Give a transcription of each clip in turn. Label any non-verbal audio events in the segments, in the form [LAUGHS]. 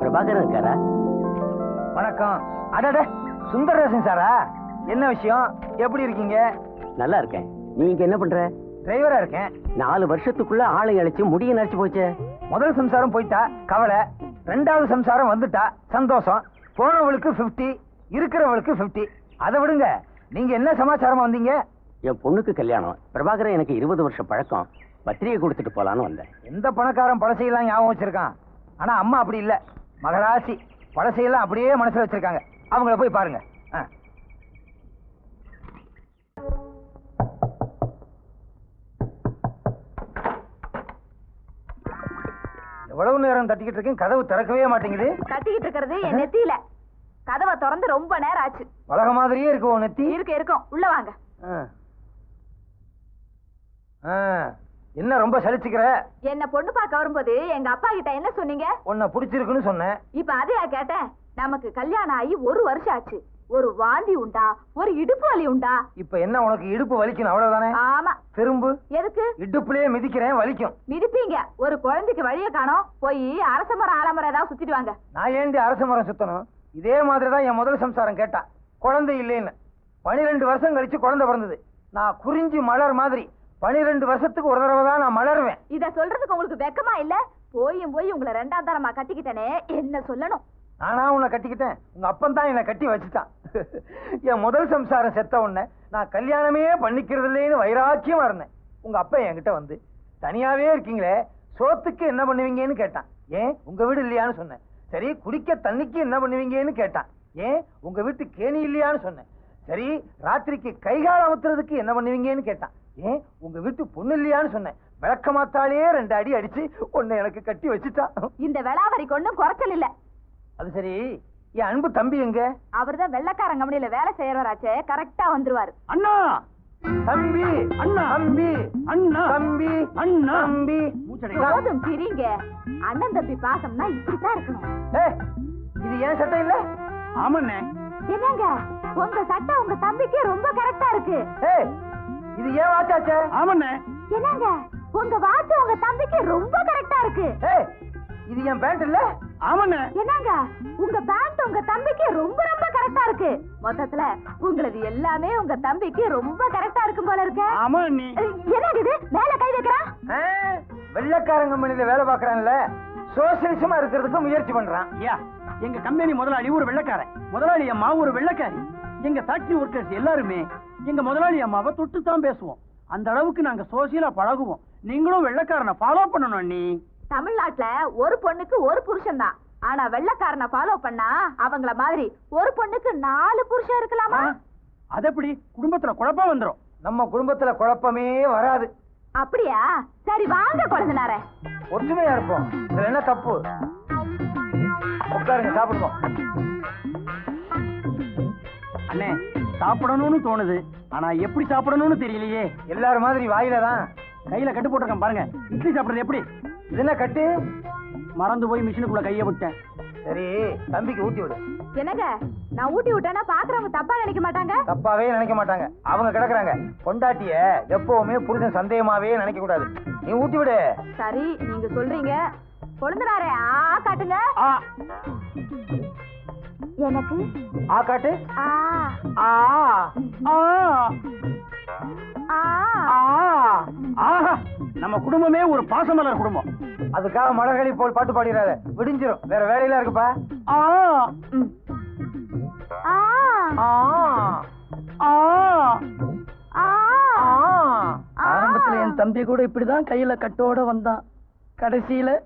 பிரபாகரன் இருக்காரா? வணக்கம். அடட சுந்தரராசன் சாரா? என்ன விஷயம்? எப்படி இருக்கீங்க? நல்லா இருக்கேன். நீங்க என்ன பண்ற? டிரைவரா இருக்கேன். நாலு வருஷத்துக்குள்ள ஆளை அழைச்சு முடிய நடிச்சு போச்சே. முதல் சம்சாரம் போயிட்டா கவலை. ரெண்டாவது சம்சாரம் வந்துட்டா சந்தோஷம். போனவளுக்கு 50 இருக்கிறவளுக்கு 50 அதை விடுங்க. நீங்க என்ன சமாச்சாரமா வந்தீங்க? என் பொண்ணுக்கு கல்யாணம். பிரபாகரன் எனக்கு இருபது வருஷம் பழக்கம். பத்திரிகை கொடுத்துட்டு போலான்னு வந்தேன். எந்த பணக்காரன் பழசையெல்லாம் ஞாபகம் வச்சிருக்கான்? ஆனா அம்மா அப்படி இல்ல. மகராசி. பழசையெல்லாம் அப்படியே மனசுல வச்சிருக்காங்க. அவங்கள போய் பாருங்க. ஆ. எவ்வளவு நேரம் தட்டிக்கிட்டு இருக்கேன்? கதவு திறக்கவே மாட்டேங்குது. கத்திக்கிட்டு இருக்கிறது என் நெத்தியில. கதவை திறந்து ரொம்ப நேரம் ஆச்சு. பழக மாதிரியே இருக்கு உன் நெத்தி. இருக்க இருக்கும். உள்ள வாங்க. ஆ. என்ன ரொம்ப சலிச்சுக்கிற? என்ன பொண்ணு பார்க்க வரும்போது எங்க அப்பா கிட்ட என்ன சொன்னீங்க? உன்னை பிடிச்சிருக்குன்னு சொன்னேன். இப்ப அதையா கேட்டேன். நமக்கு கல்யாணம் ஆகி ஒரு வருஷம் ஆச்சு. ஒரு வாந்தி உண்டா? ஒரு இடுப்பு வலி உண்டா? இப்ப என்ன உனக்கு இடுப்பு வலிக்கணும் அவ்வளவுதானே? ஆமா. திரும்பு. எதுக்கு? இடுப்புலயே மிதிக்கிறேன் வலிக்கும். மிதிப்பீங்க. ஒரு குழந்தைக்கு வழிய காணோம். போய் அரச மரம் ஆலமரம் ஏதாவது சுத்திட்டு வாங்க. நான் ஏண்டி அரச மரம் சுத்தணும்? இதே மாதிரி தான் என் முதல் சம்சாரம் கேட்டா. குழந்தை இல்லைன்னு. பனிரெண்டு வருஷம் கழிச்சு குழந்தை பிறந்தது. நான் குறிஞ்சி மலர் மாதிரி. பனிரெண்டு வருஷத்துக்கு ஒரு தடவை தான் நான் மலருவேன். இத சொல்றதுக்கு உங்களுக்கு வெக்கமா இல்ல? போயும் போய் உங்களை ரெண்டாம் தரமா கட்டிக்கிட்டனே என்ன சொல்லணும்? நானா உன்னை கட்டிக்கிட்டேன். உங்க அப்பன் தான் என்னை கட்டி வச்சுட்டான். [LAUGHS] என் முதல் சம்சாரம் செத்த உடனே நான் கல்யாணமே பண்ணிக்கிறது இல்லைன்னு வைராக்கியமா இருந்தேன். உங்க அப்பா என்கிட்ட வந்து தனியாவே இருக்கீங்களே சோத்துக்கு என்ன பண்ணுவீங்கன்னு கேட்டான். ஏன்? உங்க வீடு இல்லையான்னு சொன்னேன். சரி குடிக்க தண்ணிக்கு என்ன பண்ணுவீங்கன்னு கேட்டான். ஏன்? உங்க வீட்டு கேணி இல்லையான்னு சொன்னேன். சரி ராத்திரிக்கு கைகால் அமுத்துறதுக்கு என்ன பண்ணுவீங்கன்னு கேட்டான். ஏன்? உங்க வீட்டு பொண்ணு இல்லையான்னு சொன்னேன். விளக்க மாத்தாலே ரெண்டு அடி அடிச்சு உன்னை எனக்கு கட்டி வச்சுட்டான் இந்த விளாவரிக்கு ஒண்ணும் குறைச்சல் இல்ல. அது சரி. என் அன்பு தம்பி எங்க? அவர்தான் வெள்ளக்காரன் கம்பெனில வேலை செய்யறவராச்சே. கரெக்டா வந்துருவாரு. அண்ணா! தம்பி! அண்ணா! தம்பி! அண்ணா! தம்பி! அண்ணா! தம்பி! போதும் பிரிங்க. அண்ணன் தம்பி பாசம்னா இப்படித்தான் இருக்கணும். இது ஏன் சட்டை இல்ல? ஆமாண்ணே. என்னங்க? உங்க சட்டை உங்க தம்பிக்கு ரொம்ப கரெக்டா இருக்கு. ஏய் இது ஏன் வாச்சாச்சே? ஆமாண்ணே. என்னங்க? உங்க வாட்ச் உங்க தம்பிக்கு ரொம்ப கரெக்டா இருக்கு. ஏய் இது என் பேண்ட் இல்ல? ஆமாண்ணே. என்னங்க? உங்க பேண்ட் உங்க தம்பிக்கு ரொம்ப ரொம்ப கரெக்டா இருக்கு. மொத்தத்துல உங்களது எல்லாமே உங்க தம்பிக்கு ரொம்ப கரெக்டா இருக்கும் போல இருக்கு. ஆமா என்னங்க இது? மேல கை வைக்கிறான் வெள்ளக்காரங்க கம்பெனில வேலை பாக்குறான்ல சோசியலிசமா இருக்கிறதுக்கு முயற்சி பண்றான். ஐயா எங்க கம்பெனி முதலாளி ஒரு வெள்ளக்காரன். முதலாளி அம்மா ஒரு வெள்ளக்காரி. எங்க ஃபேக்டரி ஒர்க்கர்ஸ் எல்லாருமே எங்க முதலாளி அம்மாவை தொட்டு தான் பேசுவோம். அந்த அளவுக்கு நாங்க சோசியலா பழகுவோம். நீங்களும் வெள்ளக்காரனை ஃபாலோ பண்ணணும் அண்ணி. தமிழ்நாட்டுல ஒரு பொண்ணுக்கு ஒரு புருஷன் தான் ஆனா வெள்ளக்காரனை ஃபாலோ பண்ணா அவங்கள மாதிரி ஒரு பொண்ணுக்கு நாலு புருஷன் இருக்கலாமா? அது எப்படி குடும்பத்துல குழப்பம் வந்துரும். நம்ம குடும்பத்துல குழப்பமே வராது. அப்படியா? சரி வாங்க குழந்தைனாரே ஒற்றுமையா இருப்போம். இதுல என்ன தப்பு? உட்காருங்க சாப்பிடுவோம். அண்ணே சாப்பிடணும்னு தோணுது. ஆனா எப்படி சாப்பிடணும்னு தெரியலையே. எல்லாரும் மாதிரி வாயில தான் கையில கட்டு போட்டிருக்கேன் பாருங்க. இட்லி சாப்பிடுறது எப்படி? என்ன கட்டு? மறந்து போய் மிஷினுக்குள்ள கைய விட்டேன். சரி தம்பிக்கு ஊட்டி விடு. என்னங்க? நான் ஊட்டி விட்டேன்னா பாக்குறவங்க தப்பா நினைக்க மாட்டாங்க? தப்பாவே நினைக்க மாட்டாங்க. அவங்க கிடக்குறாங்க. பொண்டாட்டிய எப்பவுமே புருஷன் சந்தேகமாவே நினைக்க கூடாது. நீ ஊட்டி விடு. சரி நீங்க சொல்றீங்க. கொழுந்தனாரே ஆ காட்டுங்க. எனக்கு? ஆ காட்டு. ஆ. ஆ ஆ. ஆ. ஆ ஆஹா நம்ம குடும்பமே ஒரு பாசமலர் குடும்பம். அதுக்காக மலர்களி போல் பாட்டு பாடிடாத விடிஞ்சிரும். வேற வேலையெல்லாம் இருக்குப்பா. ஆ. ம். ஆ. ஆ. ஆ. ஆ. ஆரம்பத்துல என் தம்பி கூட இப்படிதான் கையில கட்டோட வந்தான். கடைசியில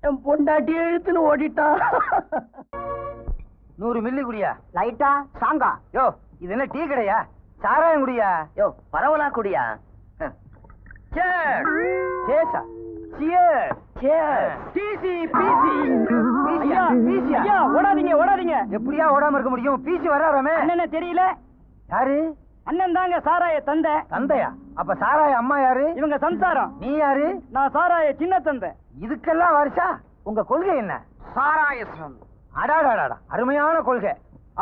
என் பொண்டாட்டியை இழுத்துன்னு ஓடிட்டான். நூறு மில்லி குடியா? லைட்டா? சாங்கா? யோ இது என்ன டீ கடையா? சாராயம் குடியா? யோ பரவலா குடியா? சேசா சியர் டிசி பிசி பீசியா பீசியா ஐயா ஓடாதீங்க ஓடாதீங்க. எப்படியா ஓடாம இருக்க முடியும்? பீசி வராராமே. அண்ணனை தெரியல. யாரு? அண்ணன் தாங்க சாராய தந்தை. தந்தையா? அப்ப சாராய அம்மா யாரு? இவங்க சம்சாரம். நீ யாரு? நான் சாராய சின்ன தந்தை இதுக்கெல்லாம் வருஷா உங்க கொள்கை என்ன? சாராயசம் அடாடாடாடா அருமையான கொள்கை.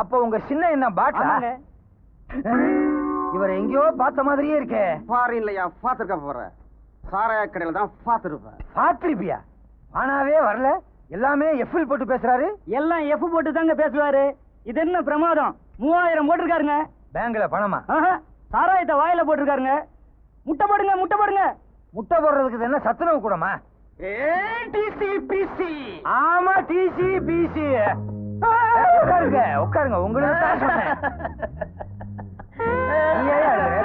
அப்ப உங்க சின்ன என்ன பாட்டா? ஆமாங்க. இவர் எங்கேயோ பார்த்த மாதிரியே இருக்கே. ஃபாரின்லயா பாத்துருக்க போற? சாராய கடையில தான் பாத்துருப்பேன் பாத்திருப்பியா ஆனாவே வரல. எல்லாமே எஃப்எல் போட்டு பேசுறாரு. எல்லாம் எஃப் போட்டு தாங்க பேசுவாரு. இது என்ன பிரமாதம்? மூவாயிரம் போட்டிருக்காருங்க. பேங்க்ல பணமா? சாராயத்தை வாயில போட்டிருக்காருங்க. முட்டை போடுங்க முட்டை போடுங்க. முட்டை போடுறதுக்கு என்ன சத்துணவு கூடமா? ஆமா டிசி பிசி உட்காருங்க உட்காருங்க. உங்களுக்கு தான் சொன்னேன்.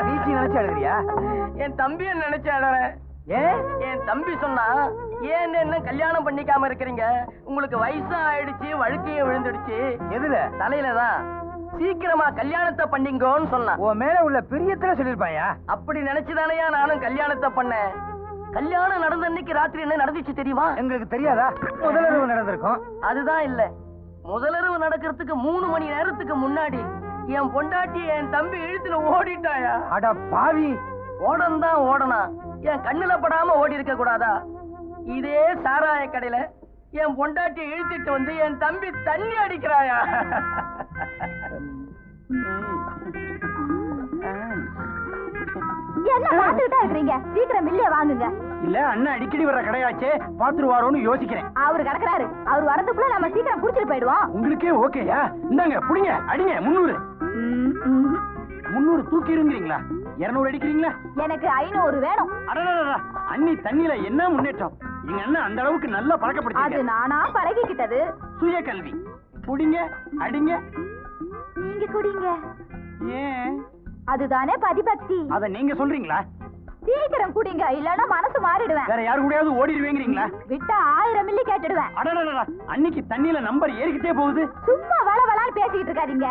பிசி நினைச்சு அழுகுறியா? என் தம்பிய நினைச்சு அழறேன். ஏன் என் தம்பி சொன்னா ஏன் என்ன கல்யாணம் பண்ணிக்காம இருக்கிறீங்க? உங்களுக்கு வயசும் ஆயிடுச்சு வழுக்கையும் விழுந்துடுச்சு. எதுல? தலையில தான். சீக்கிரமா கல்யாணத்தை பண்ணிங்கோன்னு சொன்னான். உன் மேல உள்ள பிரியத்துல சொல்லிருப்பாயா அப்படி நினைச்சுதானயா நானும் கல்யாணத்தை பண்ணேன். கல்யாணம் நடந்த அன்னைக்கு ராத்திரி என்ன நடந்துச்சு தெரியுமா? எங்களுக்கு தெரியாதா? முதலிரவு நடந்திருக்கும். அதுதான் இல்ல. முதலிரவு நடக்கிறதுக்கு மூணு மணி நேரத்துக்கு முன்னாடி என் பொண்டாட்டி என் தம்பி இழுத்துல ஓடிட்டாயா? அட பாவி. ஓடம் தான் ஓடனா என் கண்ணுல படாம ஓடி இருக்க கூடாதா? இதே சாராய கடையில என் பொண்டாட்டி இழுத்துட்டு வந்து என் தம்பி தண்ணி அடிக்கிறாயா? என்ன பாத்துக்கிட்டா இருக்கிறீங்க? சீக்கிரம் மில்லிய வாங்குங்க. இல்ல அண்ணன் அடிக்கடி வர்ற கடையாச்சே பாத்துருவாரோன்னு யோசிக்கிறேன். அவரு கிடக்குறாரு. அவர் வரதுக்குள்ள நம்ம சீக்கிரம் குடிச்சிட்டு போயிடுவோம். உங்களுக்கே ஓகேயா இந்தாங்க புடிங்க அடிங்க முந்நூறு. ம், ம். முந்நூறு தூக்கி இருங்கிறீங்களா இருநூறு அடிக்கிறீங்களா? எனக்கு ஐநூறு வேணும். அண்ணி தண்ணியில என்ன முன்னேற்றம்? எங்க அண்ணன் அந்த அளவுக்கு நல்லா அது பழக்கப்படுத்தி நானா பழகிக்கிட்டது. சுய கல்வி குடிங்க அடிங்க. நீங்க குடிங்க. ஏன்? அதுதானே பதிபக்தி. அத நீங்க சொல்றீங்களா? சீக்கிரம் குடிங்க இல்லன்னா மனசு மாறிடுவேன். வேற யாரு கூடயாவது ஓடிடுவீங்கிறீங்களா? விட்டா ஆயிரம் மில்லி கேட்டுடுவேன். அடடடடா, அன்னைக்கு தண்ணியில நம்பர் ஏறிக்கிட்டே போகுது. சும்மா வள வளான்னு பேசிக்கிட்டு இருக்காதீங்க.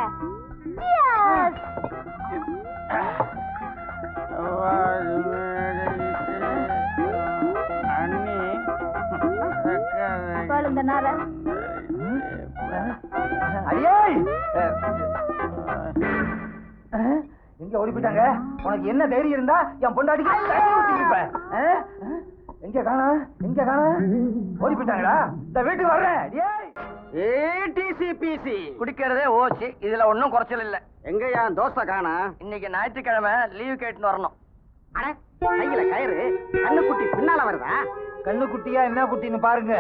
அடியே எங்க ஓடி போயிட்டாங்க உனக்கு என்ன தைரியம் இருந்தா என் பொண்டாட்டிக்கு? எங்க காணா? எங்க காணா? ஓடி போயிட்டாங்களா இந்த வீட்டுக்கு வர்றேன். ஏடிசிபிசி குடிக்கிறதே ஓசி. இதுல ஒண்ணும் குறைச்சல் இல்ல. எங்கயா தோசை காணா? இன்னைக்கு ஞாயிற்றுக்கிழமை லீவ் கேட்டுன்னு வரணும். அட. கையில கயிறு. கண்ணுக்குட்டி பின்னால வருதா? கண்ணு குட்டியா என்ன குட்டின்னு பாருங்க.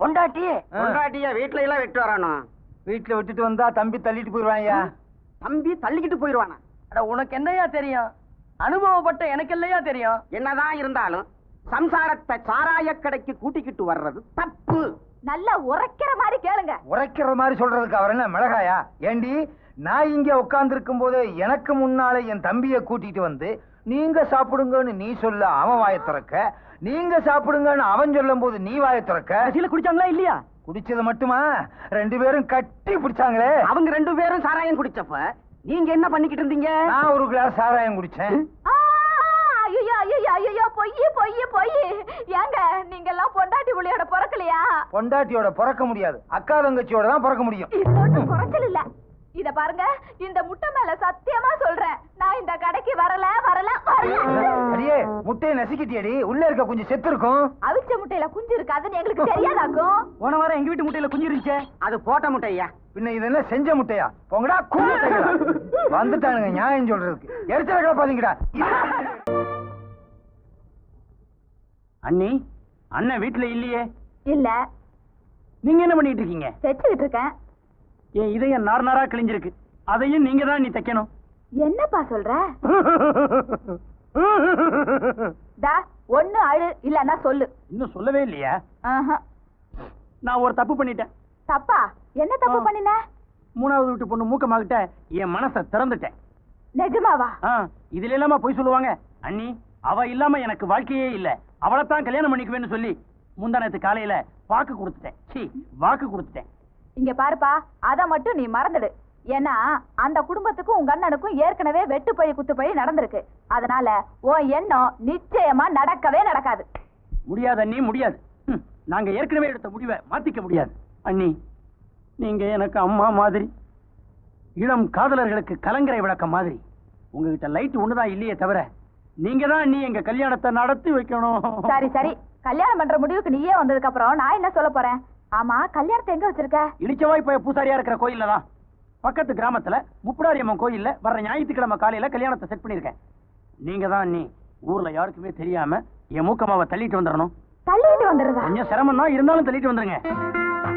பொண்டாட்டி. பொண்டாட்டிய வீட்ல எல்லாம் விட்டு வரணும். வீட்டுல விட்டுட்டு வந்தா தம்பி தள்ளிட்டு போயிருவாயா தம்பி தள்ளிக்கிட்டு போயிருவானா? அட உனக்கு என்னையா தெரியும்? அனுபவப்பட்ட எனக்கு இல்லையா தெரியும்? என்னதான் இருந்தாலும் சம்சாரத்தை சாராய கடைக்கு கூட்டிக்கிட்டு வர்றது தப்பு. நல்லா உரைக்கிற மாதிரி கேளுங்க. உரைக்கிற மாதிரி சொல்றதுக்கு அவர் என்ன மிளகாயா? ஏண்டி நான் இங்க உட்கார்ந்து போதே எனக்கு முன்னாலே என் தம்பியை கூட்டிட்டு வந்து நீங்க சாப்பிடுங்கன்னு நீ சொல்ல அவன் வாயை திறக்க நீங்க சாப்பிடுங்கன்னு அவன் சொல்லும் போது நீ வாயை திறக்க? கடைசியில குடிச்சாங்களா இல்லையா? குடிச்சது மட்டுமா? ரெண்டு பேரும் கட்டி பிடிச்சாங்களே. அவங்க ரெண்டு பேரும் சாராயம் குடிச்சப்ப நீங்க என்ன பண்ணிக்கிட்டு இருந்தீங்க? நான் ஒரு கிளாஸ் சாராயம் குடிச்சேன். ஆ, ஐயோ ஐயோ ஐயோ பொய் பொய் பொய். ஏங்க நீங்க எல்லாம் பொண்டாட்டி புள்ளியோட பிறக்கலையா? பொண்டாட்டியோட பிறக்க முடியாது. அக்கா தங்கச்சியோட தான் பிறக்க முடியும். குறைச்சல் இல்ல. இத பாருங்க இந்த முட்டை மேல சத்தியமா சொல்றேன். நான் இந்த கடைக்கு வரல வரல வரல. அடியே முட்டையை நசுக்கிட்டியடி. உள்ள இருக்க கொஞ்சம் செத்து இருக்கும். அவிச்ச முட்டையில குஞ்சு இருக்காதுன்னு எங்களுக்கு [LAUGHS] தெரியாதாக்கும்? போன வாரம் எங்க வீட்டு முட்டையில குஞ்சு இருந்துச்சே? அது போட்ட முட்டையா? பின்ன இது என்ன செஞ்ச முட்டையா? போங்கடா கூட்டைகளா வந்துட்டானுங்க நியாயம் சொல்றதுக்கு. எரிச்சல கிளப்பாதீங்கடா அண்ணி அண்ணன் வீட்டுல இல்லையே? இல்ல. நீங்க என்ன பண்ணிட்டு இருக்கீங்க? தைச்சுக்கிட்டு இருக்கேன். என் இதயம் நார் நாரா கிழிஞ்சிருக்கு. அதையும் நீங்க தான் நீ தைக்கணும். என்னப்பா சொல்ற? [LAUGHS] டா ஒண்ணு அழு இல்லன்னா சொல்லு. இன்னும் சொல்லவே இல்லையா. நான் ஒரு தப்பு பண்ணிட்டேன். தப்பா? என்ன தப்பு. பண்ணின? மூணாவது வீட்டு பொண்ணு மூக்கமாகிட்ட என் மனசை திறந்துட்டேன். நிஜமாவா? இதுல இல்லாம போய் சொல்லுவாங்க? அண்ணி அவ இல்லாம எனக்கு வாழ்க்கையே இல்ல. அவளைத்தான் கல்யாணம் பண்ணிக்குவேன்னு சொல்லி முந்தானத்து காலையில வாக்கு கொடுத்துட்டேன். சீ வாக்கு கொடுத்துட்டேன். இங்க பாருப்பா அத மட்டும் நீ மறந்துடு. ஏன்னா அந்த குடும்பத்துக்கும் உங்க அண்ணனுக்கும் ஏற்கனவே வெட்டுப்பழி குத்துப்பழி நடந்திருக்கு. அதனால உன் எண்ணம் நிச்சயமா நடக்கவே நடக்காது. முடியாது அண்ணி முடியாது. நாங்க ஏற்கனவே எடுத்த முடிவை மாத்திக்க முடியாது. அண்ணி நீங்க எனக்கு அம்மா மாதிரி இளம் காதலர்களுக்கு கலங்கரை விளக்கம் மாதிரி உங்ககிட்ட லைட் ஒண்ணுதான் இல்லையே தவிர நீங்க தான் அண்ணி எங்க கல்யாணத்தை நடத்தி வைக்கணும். சரி சரி. கல்யாணம் பண்ற முடிவுக்கு நீயே வந்ததுக்கு அப்புறம் நான் என்ன சொல்ல போறேன்? ஆமா கல்யாணத்தை எங்க வச்சிருக்க? இளிச்சவாய் போய் பூசாரியா இருக்கிற கோயில்ல தான். பக்கத்து கிராமத்துல முப்படாரி அம்மன் கோயில்ல வர்ற ஞாயிற்றுக்கிழமை காலையில கல்யாணத்தை செட் பண்ணிருக்கேன் நீங்க தான் அண்ணி ஊர்ல யாருக்குமே தெரியாம என் மூக்கமாவை தள்ளிட்டு வந்துடணும். தள்ளிட்டு வந்துடுறதா? கொஞ்சம் சிரமம் தான் இருந்தாலும் தள்ளிட்டு வந்துருங்க.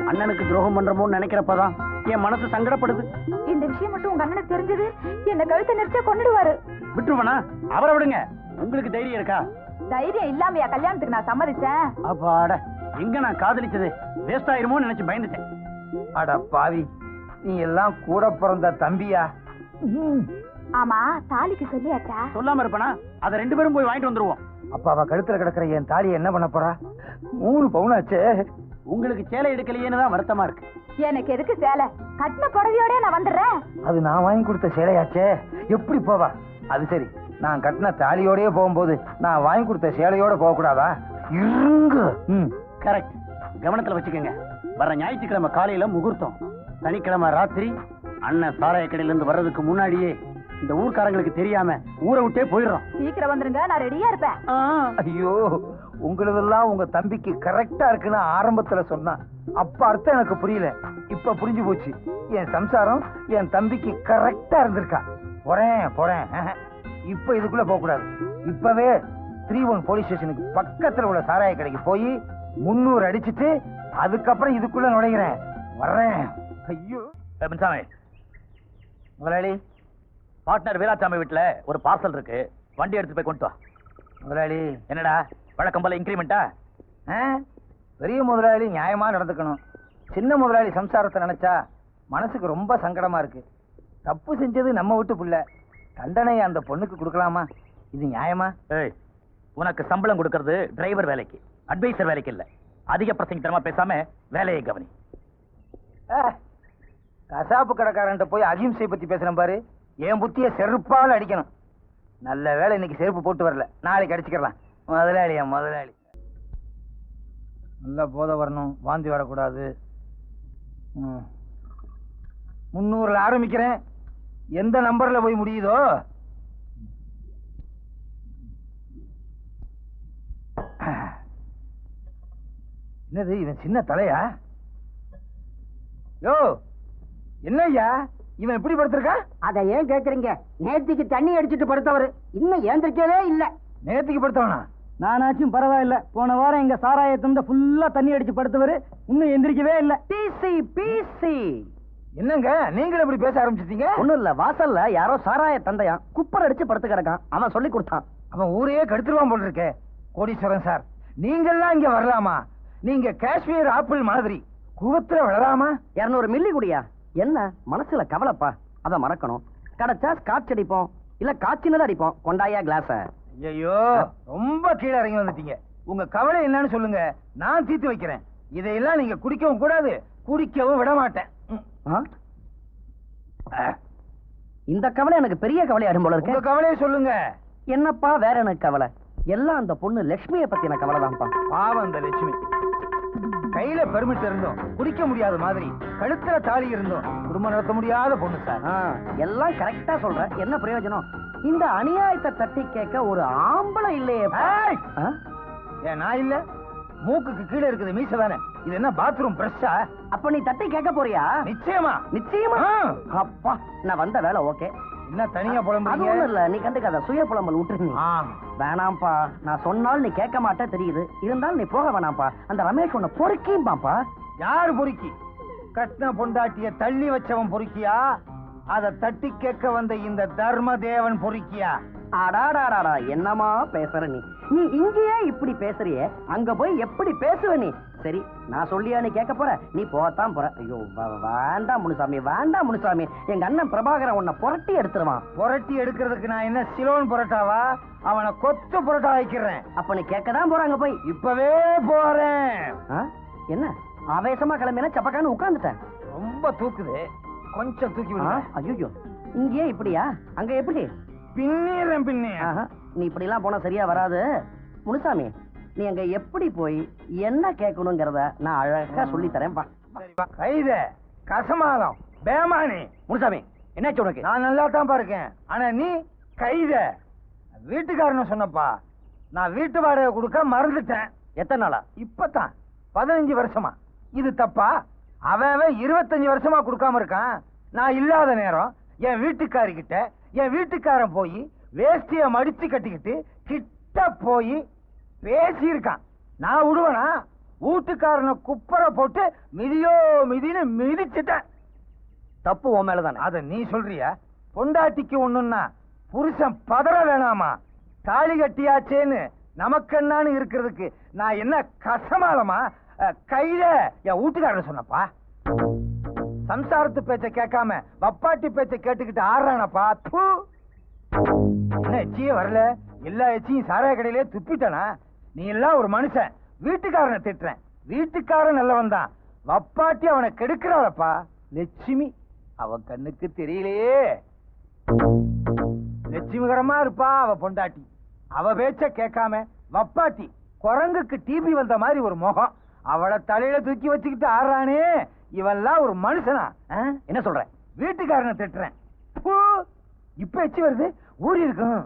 அண்ணனுக்கு துரோகம் பண்றோமோன்னு நினைக்கிறப்பதான் என் மனசு சங்கடப்படுது. இந்த விஷயம் மட்டும் உங்க அண்ணனுக்கு தெரிஞ்சது? என்ன கழுத்தை நெரிச்சா கொன்னுடுவாரு. விட்டுருவனா? அவரை விடுங்க. உங்களுக்கு தைரியம் இருக்கா? தைரியம் இல்லாமையா? கல்யாணத்துக்கு நான் சம்மதிச்சேன். அப்பாட எங்க நான் காதலிச்சது? வேஸ்ட் ஆயிருமோன்னு நினைச்சு பயந்துட்டேன். அட பாவி நீ எல்லாம் கூட பிறந்த தம்பியா. ஆமா தாலிக்கு சொல்லியாச்சா? சொல்லாம இருப்பனா? அதை ரெண்டு பேரும் போய் வாங்கிட்டு வந்துருவோம். அப்ப அவ கழுத்துல கிடக்குற என் தாலியை என்ன பண்ண போறா? மூணு பவுனாச்சே உங்களுக்கு சேலை எடுக்கலையேன்னு தான் வருத்தமா இருக்கு. எனக்கு எதுக்கு சேலை? கட்டின புடவையோட நான் வந்துடுறேன். அது நான் வாங்கி கொடுத்த சேலையாச்சே. எப்படி போவா? அது சரி. நான் கட்டின தாலியோடயே போகும்போது நான் வாங்கி கொடுத்த சேலையோட போக கூடாதா இருங்க. ம். கரெக்ட் கவனத்துல வச்சுக்கோங்க. வர ஞாயிற்றுக்கிழமை காலையில முகூர்த்தம். சனிக்கிழமை ராத்திரி அண்ணன் சாராய கடையில இருந்து வர்றதுக்கு முன்னாடியே இந்த ஊர்க்காரங்களுக்கு தெரியாம ஊரை விட்டே போயிடுறோம். சீக்கிரம் வந்துருங்க நான் ரெடியா இருப்பேன். ஐயோ உங்களதெல்லாம் உங்க தம்பிக்கு கரெக்டா இருக்குன்னு ஆரம்பத்துல சொன்னான் அப்ப அர்த்தம் எனக்கு புரியல. இப்ப புரிஞ்சு போச்சு. என் சம்சாரம் என் தம்பிக்கு கரெக்டா இருந்திருக்கா. போறேன் போறேன். இப்ப இதுக்குள்ள போக கூடாது. இப்பவே த்ரீ ஒன் போலீஸ் ஸ்டேஷனுக்கு பக்கத்துல உள்ள சாராய கடைக்கு போய் முன்னூறு அடிச்சிட்டு அதுக்கப்புறம் இதுக்குள்ள நுழைகிறேன். வர்றேன். ஐயோ. சாமி முதலாளி பார்ட்னர் வீராசாமி வீட்டுல ஒரு பார்சல் இருக்கு. வண்டி எடுத்து போய் கொண்டு வா. முதலாளி. என்னடா? வழக்கம் போல இன்க்ரிமெண்டா? பெரிய முதலாளி நியாயமா நடந்துக்கணும். சின்ன முதலாளி சம்சாரத்தை நினைச்சா மனசுக்கு ரொம்ப சங்கடமா இருக்கு. தப்பு செஞ்சது நம்ம வீட்டு புள்ள. தண்டனையை அந்த பொண்ணுக்கு கொடுக்கலாமா? இது நியாயமா? ஏய் உனக்கு சம்பளம் கொடுக்கறது டிரைவர் வேலைக்கு. அட்வைசர் வேலைக்கு இல்ல. அதிக பிரசங்கத்தனமா பேசாம வேலையை கவனி. கசாப்பு கடைக்காரன்ட்ட போய் அகிம்சை பத்தி பேசுறேன் பாரு. என் புத்திய செருப்பால் அடிக்கணும். நல்ல வேளை இன்னைக்கு செருப்பு போட்டு வரல. நாளைக்கு அடிச்சுக்கலாம் முதலாளியா முதலாளி. நல்லா போதை வரணும். வாந்தி வரக்கூடாது. முந்நூறுல ஆரம்பிக்கிறேன். எந்த நம்பர்ல போய் முடியுதோ? என்னது இவன் சின்ன தலையா? யோ என்னய்யா இவன் எப்படி படுத்திருக்கான் அத ஏன் கேக்குறீங்க? நேத்திக்கு தண்ணி அடிச்சிட்டு படுத்தவர். இன்னும் ஏந்திரிக்கவே இல்ல. நேத்துக்கு படுத்தவனா? நானாச்சும் பரவாயில்ல. போன வாரம் எங்க சாராய தந்த ஃபுல்லா தண்ணி அடிச்சு படுத்தவரு. இன்னும் எந்திரிக்கவே இல்ல. பிசி பிசி. என்னங்க நீங்களும் இப்படி பேச ஆரம்பிச்சிட்டீங்க? ஒண்ணும் இல்ல வாசல்ல யாரோ சாராய தந்தையான் குப்பர் அடிச்சு படுத்து கிடக்கான். அவன் சொல்லி கொடுத்தான். அவன் ஊரையே கெடுத்துருவான் போல இருக்கே. கோடீஸ்வரன் சார் நீங்கெல்லாம் இங்க வரலாமா? நீங்க காஷ்மீர் ஆப்பிள் மாதிரி குவத்துல வளராமா இருநூறு மில்லி குடியா? என்ன மனசுல கவலைப்பா. அத மறக்கணும். கிடைச்சா ஸ்காட்ச் அடிப்போம் இல்ல காய்ச்சினது அடிப்போம். கொண்டாயா கிளாஸ ஐயோ ரொம்ப கீழே இறங்கி வந்துட்டீங்க. உங்க கவலை என்னன்னு சொல்லுங்க. நான் தீர்த்து வைக்கிறேன். இதையெல்லாம் நீங்க குடிக்கவும் கூடாது. குடிக்கவும் விட மாட்டேன் இந்த கவலை எனக்கு பெரிய கவலையாடும் போல உங்க இருக்கு கவலையை சொல்லுங்க. என்னப்பா வேற எனக்கு கவலை? எல்லாம் அந்த பொண்ணு லட்சுமிய பத்தின கவலை தான்ப்பா பாவம் அந்த லட்சுமி. கையில பெர்மிட் இருந்தோம். குடிக்க முடியாத மாதிரி. கழுத்துல தாலி இருந்தோம். குடும்பம் நடத்த முடியாத பொண்ணு சார். எல்லாம் கரெக்டா சொல்ற. என்ன பிரயோஜனம்? இந்த அநியாயத்தை தட்டி கேட்க ஒரு ஆம்பளை இல்லையே! ஏன் நான் இல்ல. மூக்குக்கு கீழே இருக்குது மீச தானே. இது என்ன பாத்ரூம் பிரஷ்ஷா அப்ப நீ தட்டி கேட்க போறியா? நிச்சயமா. நிச்சயமா. அப்பா நான் வந்த வேலை ஓகே. என்ன தனியா அது புலம்புறீங்க? ஒண்ணும் இல்ல. நீ கண்டுக்காத சுய புலம்பல் விட்டுரு நீ. ஆ. வேணாம்ப்பா. நான் சொன்னால் நீ கேட்க மாட்டே தெரியுது. இருந்தாலும் நீ போக வேணாம்ப்பா. அந்த ரமேஷ் உன்னை பொறுக்கிம்பாப்பா யாரு பொறுக்கி? கட்டின பொண்டாட்டிய தள்ளி வச்சவன் பொறுக்கியா? அத தட்டி கேட்க வந்த இந்த தர்ம தேவன் பொறுக்கியா? அடாடாடாடா என்னமா பேசுற நீ? நீ இங்கேயே இப்படி பேசுறியே அங்க போய் எப்படி பேசுவ நீ? சரி நான் சொல்லியா நீ கேட்க போற? நீ போகத்தான் போற. ஐயோ வேண்டாம் முனுசாமி வேண்டாம் முனுசாமி. எங்க அண்ணன் பிரபாகரன் உன்னை புரட்டி எடுத்துருவான். புரட்டி எடுக்கிறதுக்கு நான் என்ன சிலோன் புரட்டாவா? அவனை கொத்து புரட்டா வைக்கிறேன். அப்ப நீ கேட்க தான் போறாங்க போய்? இப்பவே போறேன்? என்ன? ஆவேசமா கிளம்பினா சப்பக்கான்னு உட்கார்ந்துட்டேன் ரொம்ப தூக்குது. கொஞ்சம் தூக்கி விடுங்க. ஐயோ இங்கேயே இப்படியா? அங்க எப்படி? பின்னீரன் பின்னே நீ இப்படி எல்லாம் போனா சரியா வராது. முனுசாமி நீ அங்க எப்படி போய் என்ன கேட்கணுங்கிறத நான் அழகா சொல்லி தரேன்பா கைத கசமாலம் பேமானி. முனுசாமி என்னாச்சு உனக்கு? நான் நல்லா தான் இருக்கேன் ஆனா நீ கைத. வீட்டுக்காரன சொன்னப்பா நான் வீட்டு வாடகை கொடுக்க மறந்துட்டேன். எத்தனை நாளா? இப்பதான் பதினஞ்சு வருஷமா. இது தப்பா? அவன் இருபத்தஞ்சு வருஷமா கொடுக்காம இருக்கான். நான் இல்லாத நேரம் என் வீட்டுக்காரி கிட்ட என் வீட்டுக்காரன் போய் வேஷ்டிய மடிச்சு கட்டிக்கிட்டு கிட்ட போய் பேசியிருக்கான். நான் விடுவேனா வீட்டுக்காரனை குப்பரை போட்டு மிதியோ மிதின்னு மிதிச்சிட்டேன். தப்பு உன் மேலதானே? அத நீ சொல்றியா? பொண்டாட்டிக்கு ஒண்ணுன்னா புருஷன் பதற வேணாமா? தாலி கட்டியாச்சேன்னு நமக்கென்னான்னு இருக்கிறதுக்கு நான் என்ன கசமாலமா? கையில என் வீட்டுக்காரன் சொன்னப்பா. சம்சாரத்து பேச்ச கேட்காம வப்பாட்டி பேச்ச கேட்டுக்கிட்டு ஆடுறானப்பா தூ. என்ன எச்சியே வரல? எல்லா எச்சியும் சாராய கடையிலே துப்பிட்டனா? நீ எல்லாம் ஒரு மனுஷன். வீட்டுக்காரனை திட்டுறேன். வீட்டுக்காரன் நல்லவன் தான். வப்பாட்டி அவனை கெடுக்கிறாளப்பா. லட்சுமி. அவன் கண்ணுக்கு தெரியலையே. லட்சுமிகரமா இருப்பா அவ பொண்டாட்டி. அவ பேச்ச கேட்காம வப்பாட்டி குரங்குக்கு டிபி வந்த மாதிரி ஒரு முகம். அவளை தலையில தூக்கி வச்சுக்கிட்டு ஆடுறானே இவெல்லாம் ஒரு மனுஷனா? என்ன சொல்ற? வீட்டுக்காரனை திட்டுறேன். பூ, இப்ப எச்சி வருது? ஊறி இருக்கும்.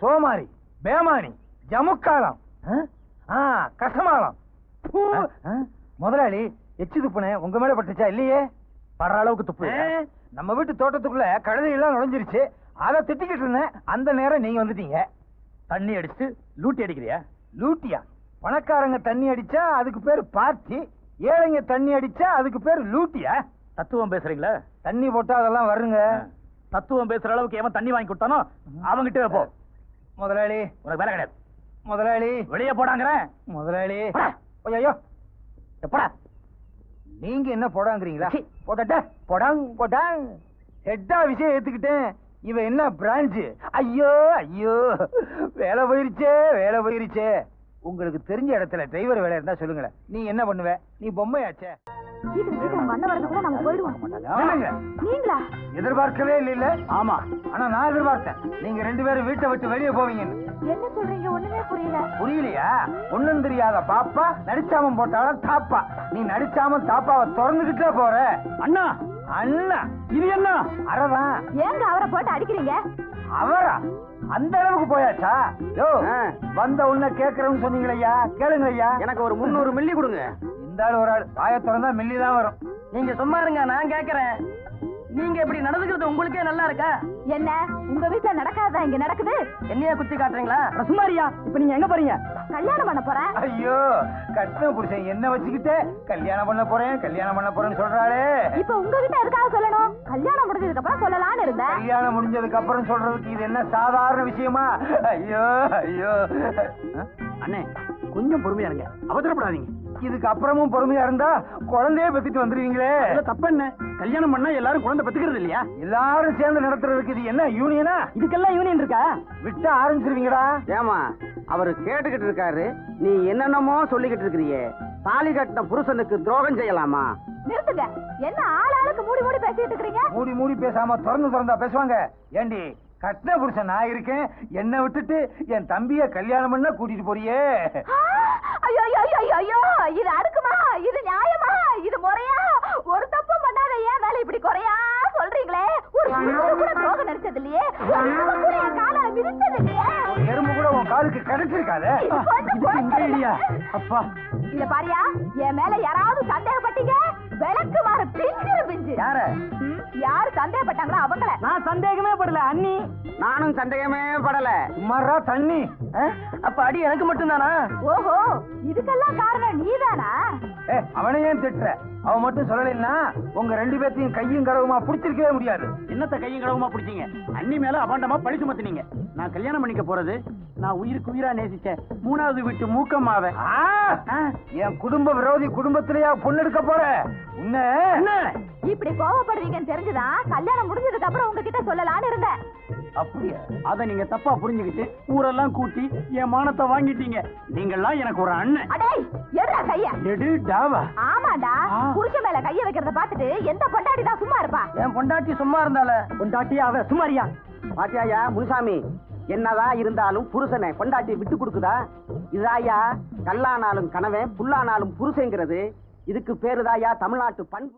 சோமாரி பேமானி ஜமுக்காலம் கசமாலம். முதலாளி எச்சி துப்புனே உங்க மேல பட்டுச்சா இல்லையே? படுற அளவுக்கு துப்பு. நம்ம வீட்டு தோட்டத்துக்குள்ள கழுதை எல்லாம் நுழைஞ்சிருச்சு. அதை திட்டிக்கிட்டு இருந்தேன். அந்த நேரம் நீங்க வந்துட்டீங்க. தண்ணி அடிச்சு லூட்டி அடிக்கிறியா? லூட்டியா? பணக்காரங்க தண்ணி அடிச்சா அதுக்கு பேர் பார்ட்டி ஏழைங்க தண்ணி அடிச்சா அதுக்கு பேர் லூட்டியா? தத்துவம் பேசுறீங்களா? தண்ணி போட்டா அதெல்லாம் வருங்க. தத்துவம் பேசுற அளவுக்கு எவன் தண்ணி வாங்கி கொடுத்தானோ? அவங்கிட்ட போ. முதலாளி. உனக்கு வேலை கிடையாது. முதலாளி. வெளியே போடாங்கிறேன். முதலாளி. ஐயோ எப்படா நீங்க என்ன போடாங்கிறீங்களா? போடட்டா போடாங் போடாங் ஹெட்டா விஷயம் ஏத்துக்கிட்டேன். இவன் என்ன பிரான்ச் ஐயோ ஐயோ. வேலை போயிருச்சே வேலை போயிருச்சே. உங்களுக்கு தெரிஞ்ச இடத்துல டிரைவர் வேலை இருந்தா சொல்லுங்களேன். நீ என்ன பண்ணுவ? நீ பொம்மையாச்சே? எதிர்பார்க்கவே இல்ல ஆமா. ஆனா நான் எதிர்பார்த்தேன். நீங்க ரெண்டு பேரும் வீட்டை விட்டு வெளியே போவீங்கன்னு. என்ன சொல்றீங்க? ஒண்ணுமே புரியல. புரியலையா? ஒண்ணும் தெரியாத பாப்பா நடிச்சாம போட்டாலும் தாப்பா. நீ நடிச்சாம தாப்பாவை திறந்துகிட்டே போற. அண்ணா! அண்ணா! இது என்ன? அறதான். ஏங்க அவரை போட்டு அடிக்கிறீங்க? அவரா? அந்த அளவுக்கு போயாச்சா? யோ வந்த உன்ன கேக்குறேன்னு சொன்னீங்களே கேளுங்க ஐயா எனக்கு ஒரு முந்நூறு மில்லி கொடுங்க. இந்த ஆள் ஒரு ஆள். வாய திறந்தா மில்லி தான் வரும். நீங்க சும்மா இருங்க நான் கேக்குறேன் நீங்க இப்படி நடந்துக்கிறது உங்களுக்கே நல்லா இருக்கா? என்ன? உங்க வீட்டுல நடக்காததா இங்க நடக்குது? என்னைய குத்தி காட்டுறீங்களா? சுமாரியா இப்ப நீங்க எங்க போறீங்க? கல்யாணம் பண்ண போறேன். ஐயோ கட்டின புருஷன் என்ன வச்சுக்கிட்டு கல்யாணம் பண்ண போறேன் கல்யாணம் பண்ண போறேன்னு சொல்றாளே. இப்ப உங்ககிட்ட எதுக்காக சொல்லணும்? கல்யாணம் முடிஞ்சதுக்கு அப்புறம் சொல்லலாம்னு இருந்தேன். கல்யாணம் முடிஞ்சதுக்கு அப்புறம் சொல்றதுக்கு இது என்ன சாதாரண விஷயமா? ஐயோ ஐயோ. அண்ணே கொஞ்சம் பொறுமையா இருங்க. அவசரப்படாதீங்க. இதுக்கு அப்புறமும் பொறுமையா இருந்தா குழந்தையே பெத்துட்டு வந்துருவீங்களே. தப்பு என்ன கல்யாணம் பண்ணா எல்லாரும் குழந்தை பெத்துக்கிறது இல்லையா? எல்லாரும் சேர்ந்து நடத்துறதுக்கு இது என்ன யூனியனா இதுக்கெல்லாம் யூனியன் இருக்கா? விட்டு ஆரம்பிச்சிருவீங்கடா. ஏமா அவரு கேட்டுக்கிட்டு இருக்காரு. நீ என்னென்னமோ சொல்லிக்கிட்டு இருக்கிறியே. தாலி கட்டின புருஷனுக்கு துரோகம் செய்யலாமா? நிறுத்துங்க. என்ன ஆள் ஆளுக்கு மூடி மூடி பேசிட்டு இருக்கிறீங்க? மூடி மூடி பேசாம திறந்து திறந்தா பேசுவாங்க. ஏண்டி கட்டின புருஷன் நான் இருக்கேன். என்ன விட்டுட்டு என் தம்பிய கல்யாணம் பண்ண கூட்டிட்டு போறியே! ஐயோ ஐயோ ஐயோ ஐயோ, இது அடுக்குமா? இது நியாயமா? இது முறையா? ஒரு தப்பு பண்ணாத ஏன் வேலை இப்படி குறையா? சொல்றீங்களே? ஒரு கூட துரோகம் நினைச்சது இல்லையே கூட என் காலால மிதிச்சது இல்லையே எறும்பு கூட உன் காலுக்கு கிடைச்சிருக்காத. இல்ல. அப்பா. இத பாரியா என் மேல யாராவது சந்தேகப்பட்டீங்க? விளக்கு மாற பிஞ்சு பிஞ்சு யாரு? சந்தேகப்பட்டாங்களோ அவங்கள? நான் சந்தேகமே படல அண்ணி. நானும் சந்தேகமே படல. சும்மாரா தண்ணி. அப்ப அடி எனக்கு மட்டும்தானா? ஓஹோ இதுக்கெல்லாம் காரணம் நீதானா? ஏ அவனை ஏன் திட்டுற? அவன் மட்டும் சொல்லலைன்னா உங்க ரெண்டு பேர்த்தையும் கையும் கடவுமா பிடிச்சிருக்கவே முடியாது. என்னத்த கையும் கடவுமா பிடிச்சீங்க? அண்ணி மேல அபாண்டமா பழி சுமத்துனீங்க. நான் கல்யாணம் பண்ணிக்க போறது நான் உயிருக்கு உயிரா நேசிச்சேன் மூணாவது வீட்டு மூக்கம்மாவ. ஆ! என் குடும்ப விரோதி குடும்பத்திலேயா பொண்ணு எடுக்க போற? உன்ன? இப்படி கோவப்படுவீங்கன்னு தெரிஞ்சுதான் கல்யாணம் முடிஞ்சதுக்கு அப்புறம் உங்ககிட்ட சொல்லலாம்னு இருந்தேன். அப்படியா? அத நீங்க தப்பா புரிஞ்சுக்கிட்டு ஊரெல்லாம் கூட்டி என் மானத்தை வாங்கிட்டீங்க. நீங்கெல்லாம் எனக்கு ஒரு அண்ணன். எடுடா கைய. எடு டாவா. ஆமாடா ஆ. புருஷன் மேல கைய வைக்கிறத பார்த்துட்டு எந்த பொண்டாட்டி தான் சும்மா இருப்பா? என் பொண்டாட்டி சும்மா இருந்தால கொண்டாட்டி அவ சுமாரியா? பாத்தியாயா முனுசாமி என்னதான் இருந்தாலும் புருஷனை பொண்டாட்டி விட்டு கொடுக்குதா? இதாயா கல்லானாலும் கணவன் புல்லானாலும் புருஷங்கிறது. இதுக்கு பேருதாயா தமிழ்நாட்டு பண்பு?